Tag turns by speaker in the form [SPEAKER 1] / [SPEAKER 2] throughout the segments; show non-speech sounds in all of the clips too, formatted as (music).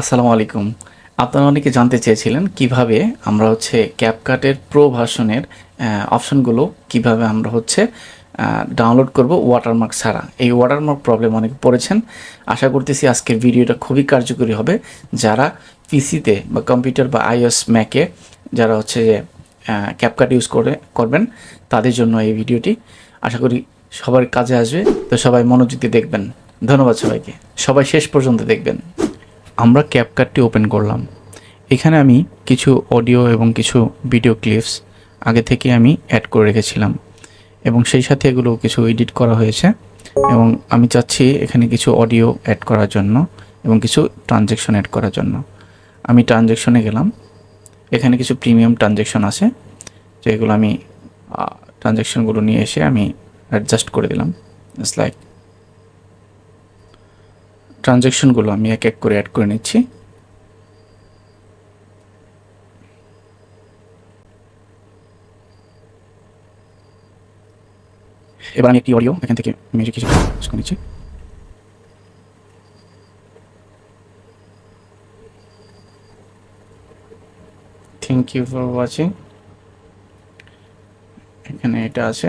[SPEAKER 1] আসসালামু আলাইকুম। আপনারা অনেকে জানতে চেয়েছিলেন কীভাবে আমরা হচ্ছে ক্যাপকাটের প্রো ভার্সনের অপশনগুলো কীভাবে আমরা হচ্ছে ডাউনলোড করব ওয়াটারমার্ক ছাড়া। এই ওয়াটারমার্ক প্রবলেম অনেকে পড়েছেন। আশা করতেছি আজকের ভিডিওটা খুবই কার্যকরী হবে। যারা পিসিতে বা কম্পিউটার বা আইএস ম্যাকে যারা হচ্ছে যে ক্যাপকাট ইউজ করে, করবেন, তাদের জন্য এই ভিডিওটি আশা করি সবার কাজে আসবে। তো সবাই মনোযোগ দিয়ে দেখবেন। ধন্যবাদ সবাইকে। সবাই শেষ পর্যন্ত দেখবেন। আমরা ক্যাপকাটটি ওপেন করলাম। এখানে আমি কিছু অডিও এবং কিছু ভিডিও ক্লিপস আগে থেকে আমি অ্যাড করে রেখেছিলাম এবং সেই সাথে এগুলো কিছু এডিট করা হয়েছে এবং আমি চাচ্ছি এখানে কিছু অডিও অ্যাড করার জন্য এবং কিছু ট্রানজ্যাকশন অ্যাড করার জন্য। আমি ট্রানজ্যাকশনে গেলাম। এখানে কিছু প্রিমিয়াম ট্রানজ্যাকশন আছে, যেগুলো আমি ট্রানজ্যাকশনগুলো নিয়ে এসে আমি অ্যাডজাস্ট করে দিলাম। ইটস লাইক ট্রানজ্যাকশনগুলো আমি এক এক করে অ্যাড করে নিচ্ছি। এবার আমি একটি অডিও এখান থেকে মিউজিক কিছু ইউজ করে নিচ্ছি। থ্যাংক ইউ ফর ওয়াচিং এখানে এটা আছে।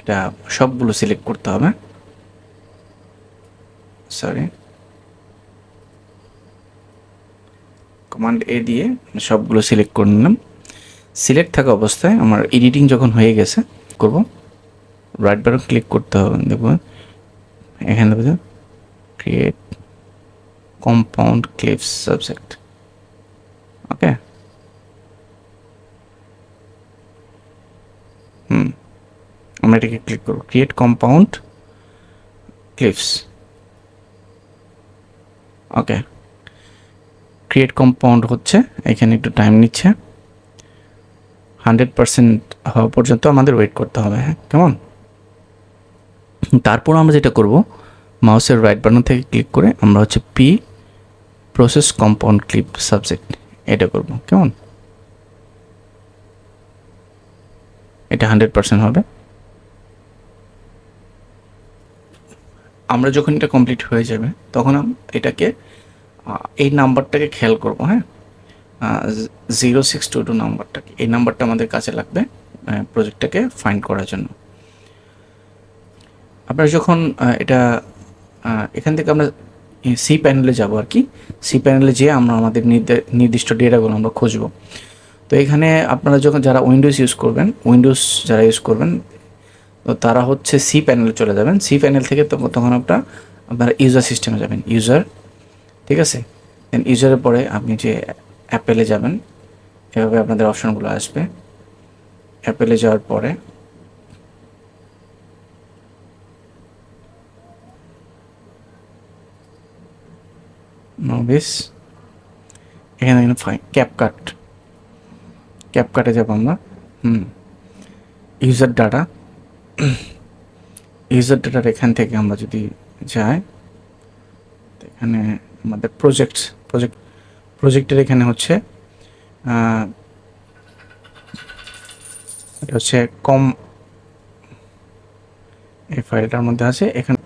[SPEAKER 1] এটা সবগুলো সিলেক্ট করতে হবে। সরি কমান্ড এ দিয়ে সবগুলো সিলেক্ট করে নিলাম। সিলেক্ট থাকা অবস্থায় আমার এডিটিং যখন হয়ে গেছে, করব। রাইট বাটন ক্লিক করতে হবে। দেখব এখানে দেখবেন create compound clips subject okay hmm আমরা এটাকে ক্লিক করব। Create compound clips okay create compound হচ্ছে, এখানে একটু টাইম নিচ্ছে। হান্ড্রেড পারসেন্ট হওয়া পর্যন্ত আমাদের ওয়েট করতে হবে হ্যাঁ? কেমন? তারপর আমরা যেটা করব মাউসের রাইট বাটন থেকে ক্লিক করে আমরা হচ্ছে P process compound clip subject এটা করব, কেমন? এটা হান্ড্রেড পারসেন্ট হবে। আমরা যখন এটা কমপ্লিট হয়ে যাবে, তখন এটাকে এই নাম্বারটাকে খেয়াল করব হ্যাঁ? জিরো সিক্স টু টু নাম্বারটাকে, এই নাম্বারটা আমাদের কাছে লাগবে প্রজেক্টটাকে ফাইন্ড করার জন্য। আপনারা যখন এটা এখান থেকে আমরা সি প্যানেলে যাব আর কি। সি প্যানেলে যেয়ে আমরা আমাদের নির্দিষ্ট ডেটাগুলো আমরা খুঁজব। তো এখানে আপনারা যখন, যারা উইন্ডোজ ইউজ করবেন উইন্ডোজ যারা ইউজ করবেন তো তারা হচ্ছে সি প্যানেলে চলে যাবেন। সি প্যানেল থেকে তখন আপনার, আপনারা ইউজার সিস্টেমে যাবেন। ইউজার ঠিক আছে? দেন ইউজারের পরে আপনি যে অ্যাপেলে যাবেন, এভাবে আপনাদের অপশনগুলো আসবে। অ্যাপেলে যাওয়ার পরে নবিস এখানে এখানে ক্যাপকাট ক্যাপকাটে যাব আমরা। হুম ইউজার ডাটা (clears throat) ইউজার ডাটার এখান থেকে আমরা যদি যাই এখানে আমাদের প্রজেক্ট প্রজেক্ট প্রজেক্টের এখানে হচ্ছে এটা হচ্ছে কম এই ফাইলটার মধ্যে আছে। এখানে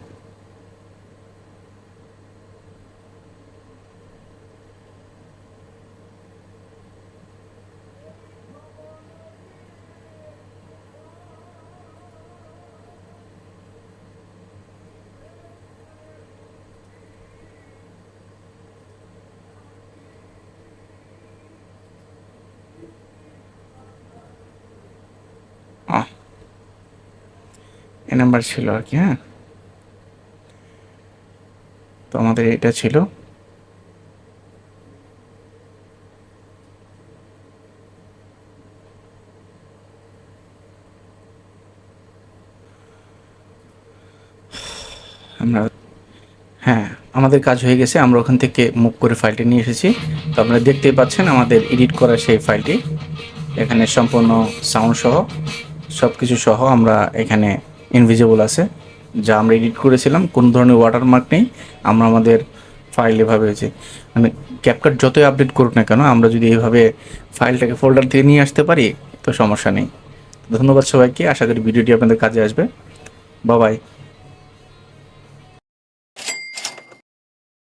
[SPEAKER 1] এ নাম্বার ছিল আর কি হ্যাঁ? তো আমাদের এটা ছিল। আমরা হ্যাঁ আমাদের কাজ হয়ে গেছে। আমরা ওখান থেকে মুভ করে ফাইলটি নিয়ে এসেছি। তো আপনারা দেখতেই পাচ্ছেন আমাদের এডিট করা সেই ফাইলটি এখানে সম্পূর্ণ সাউন্ড সহ। সব কিছু সহ আমরা এখানে ইনভিজিবল আছে, যা আমরা এডিট করেছিলাম, কোনো ধরনের ওয়াটারমার্ক নেই, আমরা আমাদের ফাইল এভাবে হয়েছে মানে ক্যাপকাট যতই আপডেট করুক না কেন, আমরা যদি এইভাবে ফাইলটাকে ফোল্ডার থেকে নিয়ে আসতে পারি, তো সমস্যা নেই। ধন্যবাদ সবাইকে, আশা করি ভিডিওটি আপনাদের কাজে আসবে। বাবাই